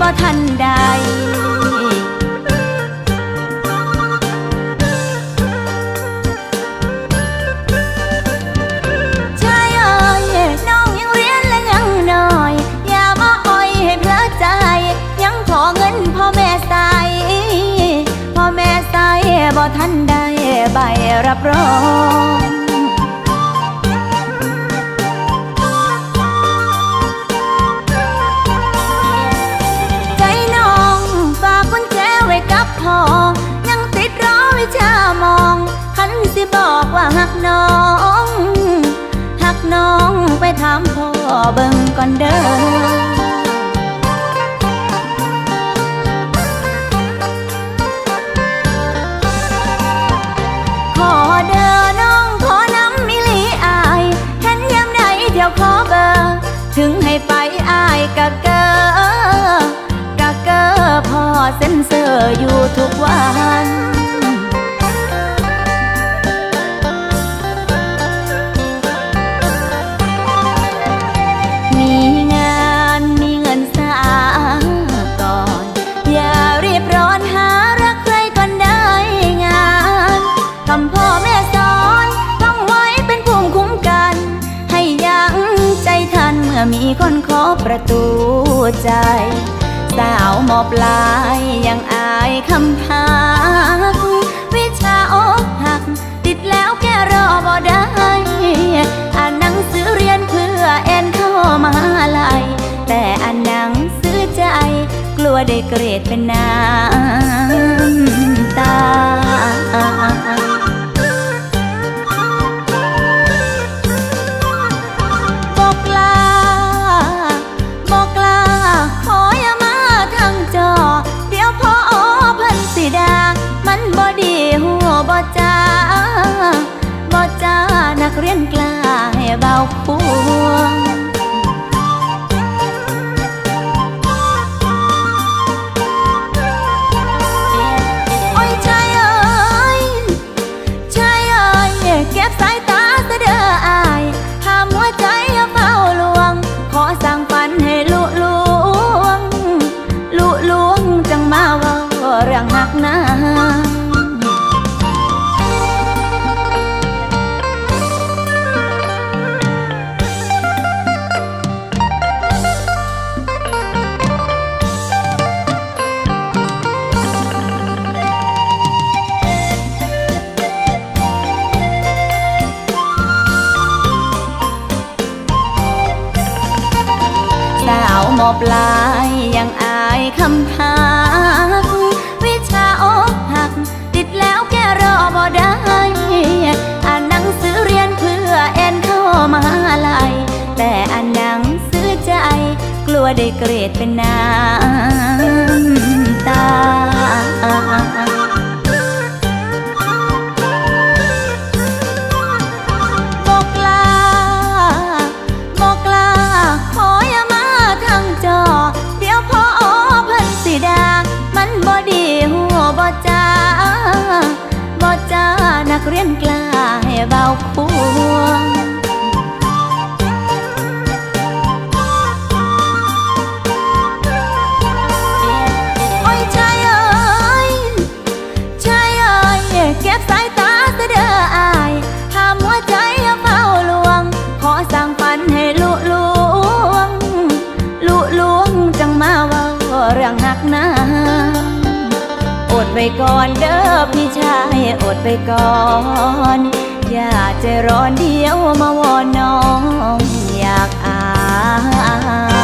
บ่ทันใดชายเอ่ยน้องยังเรียนและยังน้อยอย่ามาอ้อยให้เพลอใจยังขอเงินพ่อแม่ใส่พ่อแม่ใส่บ่ทันได้ใบรับรอง ถามพ่อเบิ่งก่อนเด้อขอเด้อน้องขอน้ำมิลีอาย เห็นยามใดเที่ยวขอเบอร์ ถึงให้ไปอายกะ มีคนเคาะประตูใจ สาวหมอบลายยังอายคำทักวิชาอกหัก ติดแล้วแกรอบ่ได้ อ่านหนังสือเรียนเพื่อแอนเข้ามาลัยแต่อ่านหนังสือใจ กลัวได้เกรดเป็นน้ำตา หัวบ่จ้าบ่จ้านักเรียนกล้าให้เบาควง มอบลายยังอายคำทักวิชาอกหัก ติดแล้วแกรอบ่ได้อ่านหนังสือเรียนเพื่อเอ็นเข้ามาลัยแต่อ่านหนังสือใจ กลัวได้เกรดเป็นน้ำตา ให้เบาควงโอ้ยชายเอ้ยชายเอ้ยเก็บสายตาเสยเด้ออายห้ามหัวใจเฝ้าลวง ขอสั่งฝันให้ลุลวง ลุลวงจังมาเว่าเรื่องหักหนาอดไปก่อนเด้อพี่ชาย อดไปก่อน อยากจะร้อนเดียวมาวอนน้องอยากอา